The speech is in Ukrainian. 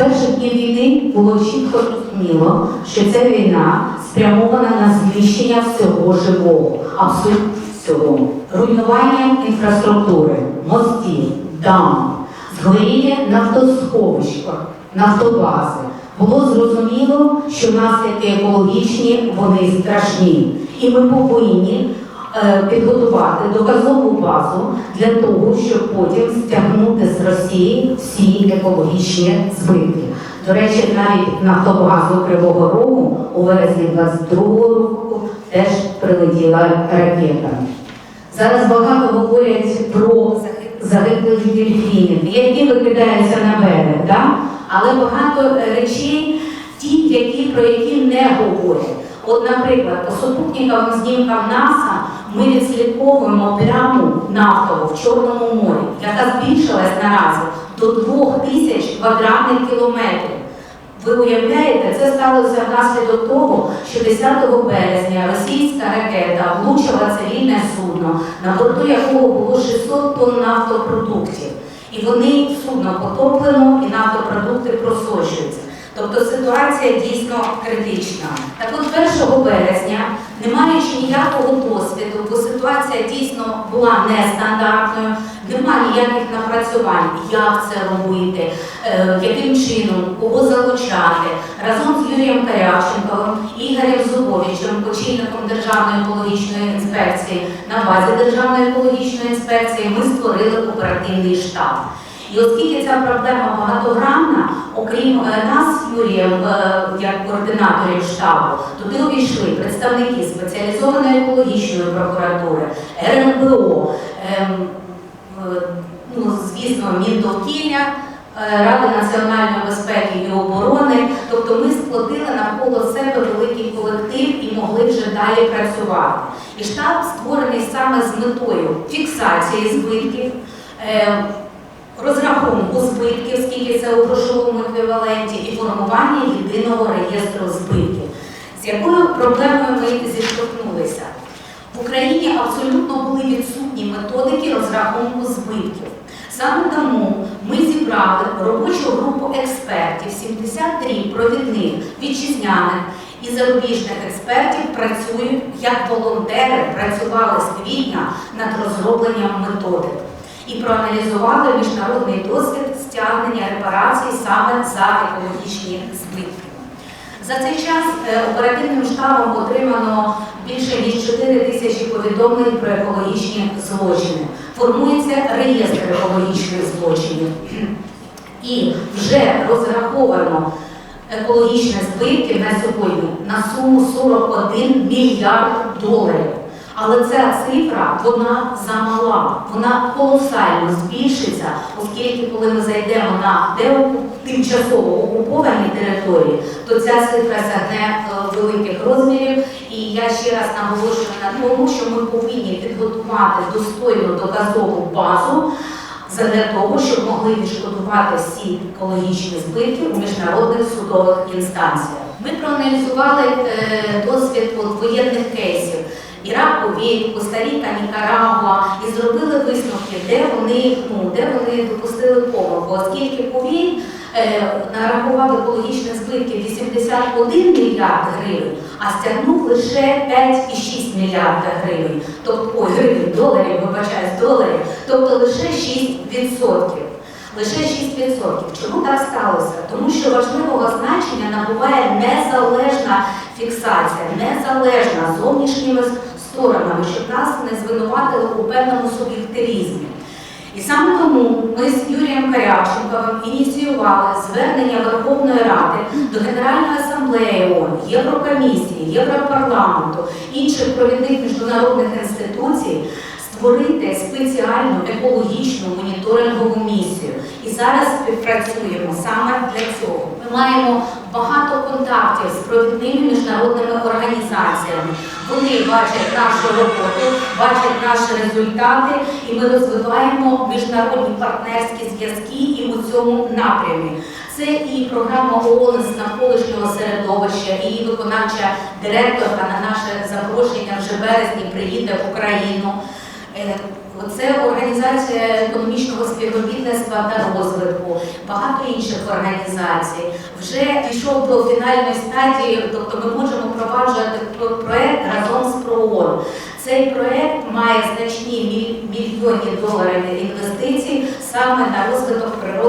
перших днів війни було чітко зрозуміло, що ця війна спрямована на знищення всього живого, абсолютно всього. Руйнування інфраструктури, мостів, дам, згоріння нафтосховища, нафтобази. Було зрозуміло, що наслідки екологічні вони страшні, і ми повинні підготувати доказову базу для того, щоб потім стягнути з Росії всі екологічні збитки. До речі, навіть нафтобазу Кривого Рогу у вересні 22-го року теж прилетіла ракета. Зараз багато говорять про загиблих дельфінів, які викидаються на берег, да? але багато е, речей, ті, які, про які не говорять. От, наприклад, по супутниковим знімкам НАСА ми відслідковуємо пряму нафтову в Чорному морі, яка збільшилась наразі до 2000 квадратних кілометрів. Ви уявляєте, це сталося внаслідок того, що 10 березня російська ракета влучила цивільне судно, на борту якого було 600 тонн нафтопродуктів. І вони судно потоплено і нафтопродукти просочуються. Тобто ситуація дійсно критична. Так от 1 березня, не маючи ніякого досвіду, бо ситуація дійсно була нестандартною, немає ніяких напрацювань, як це робити, е, яким чином, кого залучати. Разом з Юрієм Карявченковим, Ігорем Зубовичем, очільником Державної екологічної інспекції, на базі Державної екологічної інспекції ми створили оперативний штаб. І оскільки ця проблема багатогранна, окрім е, нас, Юрієм, е, як координаторів штабу, туди увійшли представники спеціалізованої екологічної прокуратури, РНБО, ем, е, ну, звісно, Міндовкілля, Ради національної безпеки і оборони. Тобто ми сплотили навколо себе великий колектив і могли вже далі працювати. І штаб створений саме з метою фіксації збитків. Розрахунку збитків, скільки це у грошовому еквіваленті, і формування єдиного реєстру збитків. З якою проблемою ми зіштовхнулися? В Україні абсолютно були відсутні методики розрахунку збитків. Саме тому ми зібрали робочу групу експертів, 73 провідних вітчизняних і зарубіжних експертів працюють як волонтери, працювали з квітня над розробленням методик і проаналізували міжнародний досвід стягнення репарацій саме за екологічні збитки. За цей час е, оперативним штабом отримано більше ніж 4 тисячі повідомлень про екологічні злочини. Формується реєстр екологічних злочинів. І вже розраховано екологічних збитків на сьогодні на суму 41 мільярд доларів. Але ця цифра вона замала, вона колосально збільшиться, оскільки коли ми зайдемо на тимчасово окуповані території, то ця цифра сягне е, великих розмірів. І я ще раз наголошую на тому, що ми повинні підготувати достойну доказову базу задля того, щоб могли відшкодувати всі екологічні збитки у міжнародних судових інстанціях. Ми проаналізували е, досвід воєнних кейсів. Ірак, Кувейт, Коста-Ріка, Нікарагуа і зробили висновки, де вони, ну, де вони допустили помилку, оскільки Кувейт е, нарахував екологічних збитків 81 мільярд гривень, а стягнув лише 5,6 мільярда гривень, тобто ой, гривень, доларів, вибачаюсь, доларів, тобто лише 6%. Лише 6%. Чому так сталося? Тому що важливого значення набуває незалежна фіксація, незалежна зовнішніми сторонами, щоб нас не звинуватили у певному суб'єктивізмі. І саме тому ми з Юрієм Каряченковим ініціювали звернення Верховної Ради до Генеральної асамблеї ООН, Єврокомісії, Європарламенту, інших провідних міжнародних інституцій створити спеціальну екологічну моніторингову місію. І зараз співпрацюємо саме для цього. Ми маємо багато контактів з провідними міжнародними організаціями. Вони бачать нашу роботу, бачать наші результати, і ми розвиваємо міжнародні партнерські зв'язки і у цьому напрямі. Це і програма ООН з навколишнього середовища, і її виконавча директорка на наше запрошення вже березні приїде в Україну. Е, Це організація економічного співробітництва та розвитку, багато інших організацій. Вже пішов до фінальної стадії, тобто ми можемо впроваджувати проєкт разом з ПРООН. Цей проект має значні міль- мільйонні доларів інвестицій саме на розвиток сфери.